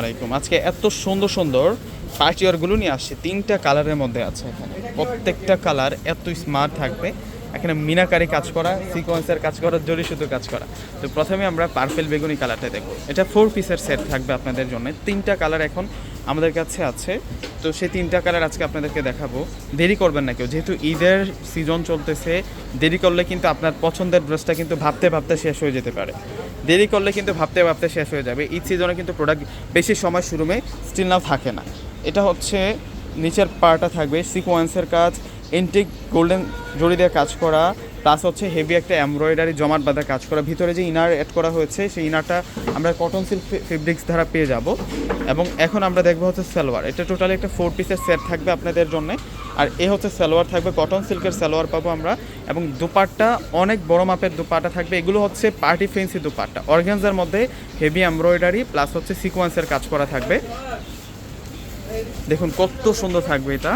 আলাইকুম। আজকে এত সুন্দর সুন্দর পার্টিওয়ারগুলো নিয়ে আসছে। তিনটা কালারের মধ্যে আছে এখানে। প্রত্যেকটা কালার এত স্মার্ট থাকবে। এখানে মিনাকারি কাজ করা, সিকোয়েন্সের কাজ করা জরি সুতো কাজ করা। তো প্রথমে আমরা পার্পেল বেগুনি কালারটা দেখব। এটা ফোর পিসের সেট থাকবে আপনাদের জন্য। তিনটা কালার এখন আমাদের কাছে আছে। তো সেই তিনটা কালার আজকে আপনাদেরকে দেখাবো। দেরি করবেন না কেউ, যেহেতু ঈদের সিজন চলতেছে, দেরি করলে কিন্তু আপনার পছন্দের ড্রেসটা কিন্তু ভাবতে ভাবতে শেষ হয়ে যেতে পারে। দেরি করলে কিন্তু ভাবতে ভাবতে শেষ হয়ে যাবে। ঈদ সিজনে কিন্তু প্রোডাক্ট বেশি সময় শুরুমে স্টিল নাও থাকে না। এটা হচ্ছে নিচের পার্টটা থাকবে সিকোয়েন্সের কাজ এন্টিক গোল্ডেন জড়ি দিয়ে কাজ করা প্লাস হচ্ছে হেভি একটা এমব্রয়ডারি জমাট বাঁধা কাজ করা। ভিতরে যে ইনার অ্যাড করা হয়েছে, সেই ইনারটা আমরা কটন সিল্ক ফেব্রিক্স দ্বারা পেয়ে যাব। এবং এখন আমরা দেখব হচ্ছে সালোয়ার। এটা টোটালি একটা ফোর পিসের সেট থাকবে আপনাদের জন্য। আর এ হচ্ছে সালোয়ার থাকবে কটন সিল্কের সালোয়ার পাবো আমরা। এবং দুপাট্টা, অনেক বড় মাপের দুপাটা থাকবে। এগুলো হচ্ছে পার্টি ফেন্সি দুপাট্টা। অর্গানজার মধ্যে হেভি এমব্রয়ডারি প্লাস হচ্ছে সিকোয়েন্সের কাজ করা থাকবে। দেখুন কত সুন্দর থাকবে এটা।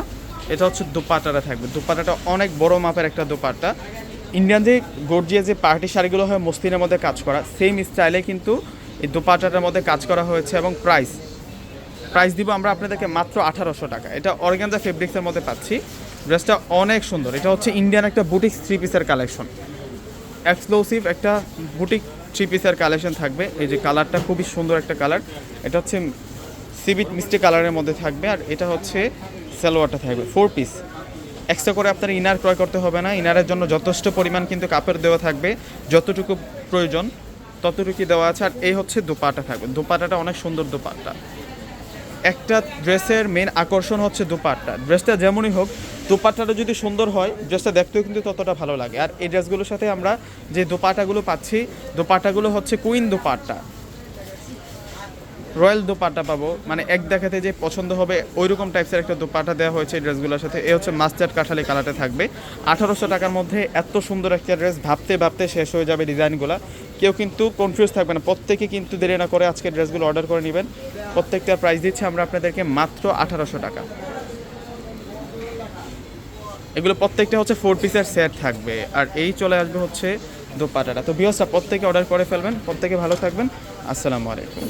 এটা হচ্ছে দুপাট্টাটা থাকবে। দুপাটাটা অনেক বড় মাপের একটা দুপাট্টা। ইন্ডিয়ান যে গর্জিয়া যে পার্টি শাড়িগুলো হয় মসলিনের মধ্যে কাজ করা সেম স্টাইলে কিন্তু এই দুপাট্টাটার মধ্যে কাজ করা হয়েছে এবং প্রাইস প্রাইস দিব আমরা আপনাদেরকে মাত্র আঠারোশো টাকা। এটা অর্গানজা ফেব্রিক্সের মধ্যে পাচ্ছি। ড্রেসটা অনেক সুন্দর। এটা হচ্ছে ইন্ডিয়ান একটা বুটিক থ্রি পিসের কালেকশন এক্সক্লুসিভ একটা বুটিক থ্রি পিসের কালেকশন থাকবে। এই যে কালারটা খুবই সুন্দর একটা কালার এটা হচ্ছে সিবিট মিষ্টি কালারের মধ্যে থাকবে। আর এটা হচ্ছে সালোয়ারটা থাকবে ফোর পিস এক্সট্রা করে আপনার ইনার ক্রয় করতে হবে না। ইনারের জন্য যথেষ্ট পরিমাণ কিন্তু কাপড় দেওয়া থাকবে, যতটুকু প্রয়োজন ততটুকুই দেওয়া আছে। আর এই হচ্ছে দোপাটা থাকবে। দোপাটাটা অনেক সুন্দর দোপাট্টা। একটা ড্রেসের মেন আকর্ষণ হচ্ছে দুপাট্টা। ড্রেসটা যেমনই হোক, দুপাট্টাটা যদি সুন্দর হয় ড্রেসটা দেখতেও কিন্তু ততটা ভালো লাগে। আর এই ড্রেসগুলোর সাথে আমরা যে দোপাটাগুলো পাচ্ছি, দোপাটাগুলো হচ্ছে কুইন দোপাট্টা। রয়্যাল দোপাট্টা পাবো। মানে এক দেখাতে যে পছন্দ হবে ওই রকম টাইপসের একটা দোপাট্টা দেওয়া হয়েছে ড্রেসগুলোর সাথে। এ হচ্ছে মাস্টার্ড কাঠালি কালারটা থাকবে। আঠারোশো টাকার মধ্যে এত সুন্দর একটা ড্রেস ভাবতে ভাবতে শেষ হয়ে যাবে ডিজাইনগুলো। কেউ কিন্তু কনফিউজ থাকবে না। প্রত্যেকে কিন্তু দেরি না করে আজকে ড্রেসগুলো অর্ডার করে নেবেন। প্রত্যেকটা প্রাইস দিচ্ছি আমরা আপনাদেরকে মাত্র আঠারোশো টাকা। এগুলো প্রত্যেকটা হচ্ছে ফোর পিসের সেট থাকবে। আর এই চলে আসবে হচ্ছে দোপাটাটা। তো বিহসা প্রত্যেকে অর্ডার করে ফেলবেন। প্রত্যেকে ভালো থাকবেন। আসসালামু আলাইকুম।